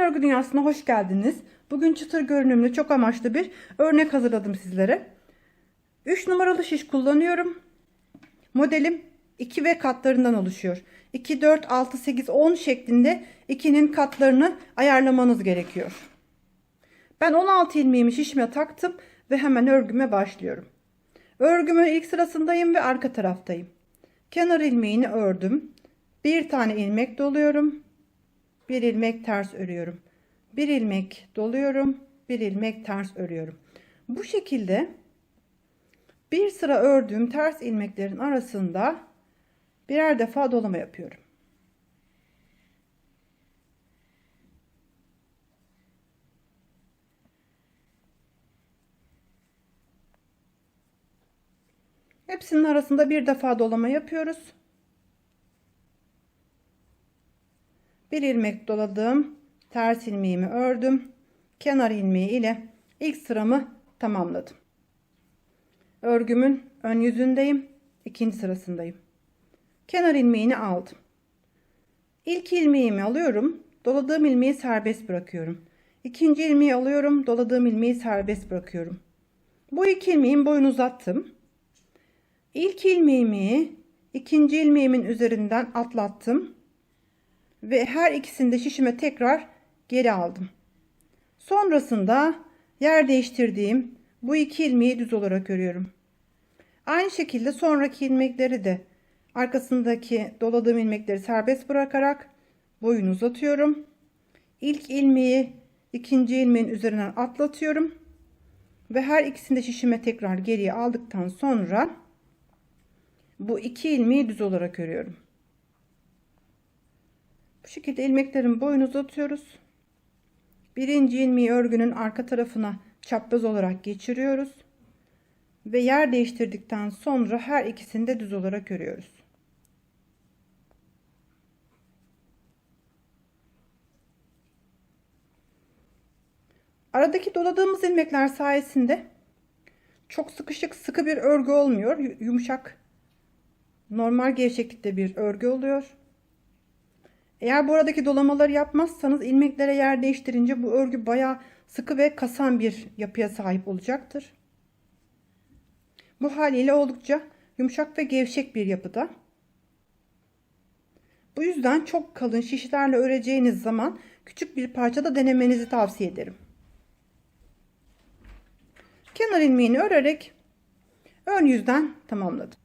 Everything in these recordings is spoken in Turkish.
Örgü Dünyası'na hoş geldiniz. Bugün çıtır görünümlü çok amaçlı bir örnek hazırladım sizlere. 3 numaralı şiş kullanıyorum. Modelim 2 ve katlarından oluşuyor. 2, 4, 6, 8, 10 şeklinde 2'nin katlarını ayarlamanız gerekiyor. Ben 16 ilmeğimi şişime taktım ve hemen örgüme başlıyorum. Örgümün ilk sırasındayım ve arka taraftayım. Kenar ilmeğini ördüm. Bir tane ilmek doluyorum. Bir ilmek ters örüyorum. Bir ilmek doluyorum. Bir ilmek ters örüyorum. Bu şekilde bir sıra ördüğüm ters ilmeklerin arasında birer defa dolama yapıyorum. Hepsinin arasında bir defa dolama yapıyoruz. Bir ilmek doladım. Ters ilmeğimi ördüm. Kenar ilmeği ile ilk sıramı tamamladım. Örgümün ön yüzündeyim. ikinci sırasındayım. Kenar ilmeğini aldım. İlk ilmeğimi alıyorum. Doladığım ilmeği serbest bırakıyorum. İkinci ilmeği alıyorum. Doladığım ilmeği serbest bırakıyorum. Bu iki ilmeğin boyunu uzattım. İlk ilmeğimi ikinci ilmeğimin üzerinden atlattım ve her ikisini de şişime tekrar geri aldım. Sonrasında yer değiştirdiğim bu iki ilmeği düz olarak örüyorum. Aynı şekilde sonraki ilmekleri de arkasındaki doladığım ilmekleri serbest bırakarak boyunu uzatıyorum. İlk ilmeği ikinci ilmeğin üzerinden atlatıyorum ve her ikisini de şişime tekrar geriye aldıktan sonra bu iki ilmeği düz olarak örüyorum. Bu şekilde ilmeklerin boyunu uzatıyoruz. Birinci ilmeği örgünün arka tarafına çapraz olarak geçiriyoruz. Ve yer değiştirdikten sonra her ikisini de düz olarak örüyoruz. Aradaki doladığımız ilmekler sayesinde çok sıkışık sıkı bir örgü olmuyor. Yumuşak normal gevşeklikte bir örgü oluyor. Eğer bu aradaki dolamaları yapmazsanız ilmeklere yer değiştirince bu örgü baya sıkı ve kasan bir yapıya sahip olacaktır. Bu haliyle oldukça yumuşak ve gevşek bir yapıda. Bu yüzden çok kalın şişlerle öreceğiniz zaman küçük bir parçada denemenizi tavsiye ederim. Kenar ilmeğini örerek ön yüzden tamamladım.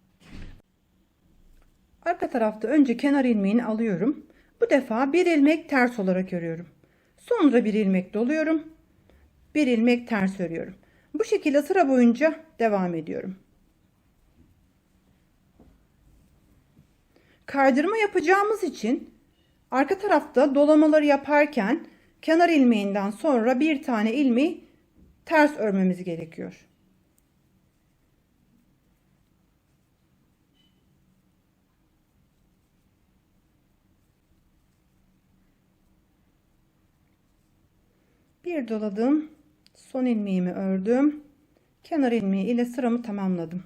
Arka tarafta önce kenar ilmeğini alıyorum. Bu defa bir ilmek ters olarak örüyorum. Sonra bir ilmek doluyorum. Bir ilmek ters örüyorum. Bu şekilde sıra boyunca devam ediyorum. Kaydırma yapacağımız için arka tarafta dolamaları yaparken kenar ilmeğinden sonra bir tane ilmeği ters örmemiz gerekiyor. Bir doladım son ilmeğimi ördüm kenar ilmeği ile sıramı tamamladım.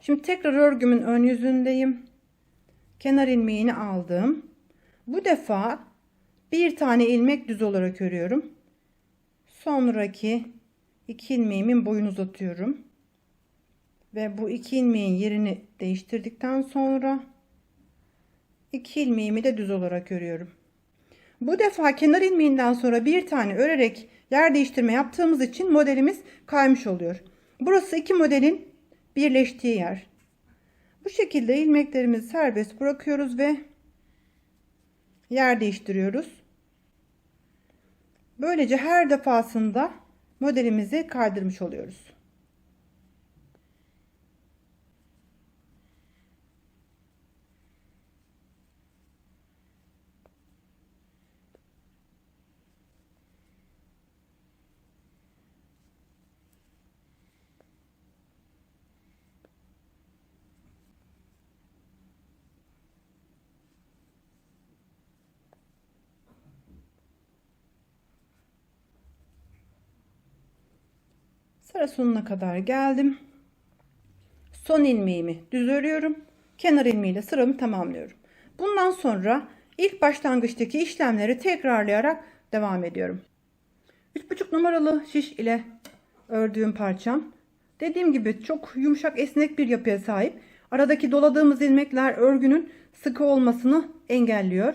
Şimdi tekrar örgümün ön yüzündeyim. Kenar ilmeğini aldım. Bu defa bir tane ilmek düz olarak örüyorum. Sonraki iki ilmeğimin boyunu uzatıyorum. Ve bu iki ilmeğin yerini değiştirdikten sonra iki ilmeğimi de düz olarak örüyorum bu defa kenar ilmeğinden sonra bir tane örerek yer değiştirme yaptığımız için modelimiz kaymış oluyor. Burası iki modelin birleştiği yer. Bu şekilde ilmeklerimizi serbest bırakıyoruz ve yer değiştiriyoruz. Böylece her defasında modelimizi kaydırmış oluyoruz. Sıra sonuna kadar geldim. Son ilmeğimi düz örüyorum. Kenar ilmeğiyle sıramı tamamlıyorum. Bundan sonra İlk başlangıçtaki işlemleri tekrarlayarak devam ediyorum. 3,5 numaralı şiş ile ördüğüm parçam. Dediğim gibi çok yumuşak esnek bir yapıya sahip. Aradaki doladığımız ilmekler örgünün sıkı olmasını engelliyor.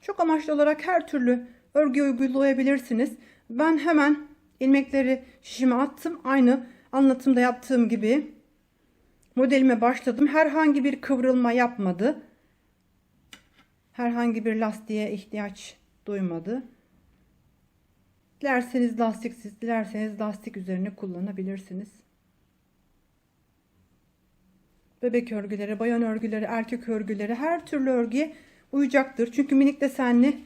Çok amaçlı olarak her türlü örgü uygulayabilirsiniz. Ben hemen ilmekleri şişime attım. Aynı anlatımda yaptığım gibi modelime başladım. Herhangi bir kıvrılma yapmadı. Herhangi bir lastiğe ihtiyaç duymadı. Dilerseniz lastiksiz, dilerseniz lastik üzerine kullanabilirsiniz. Bebek örgüleri, bayan örgüleri, erkek örgüleri her türlü örgüye uyacaktır. Çünkü minik desenli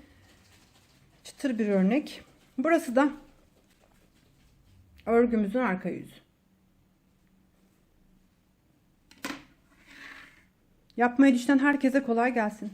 çıtır bir örnek. Burası da örgümüzün arka yüzü. Yapmayı düşünen herkese kolay gelsin.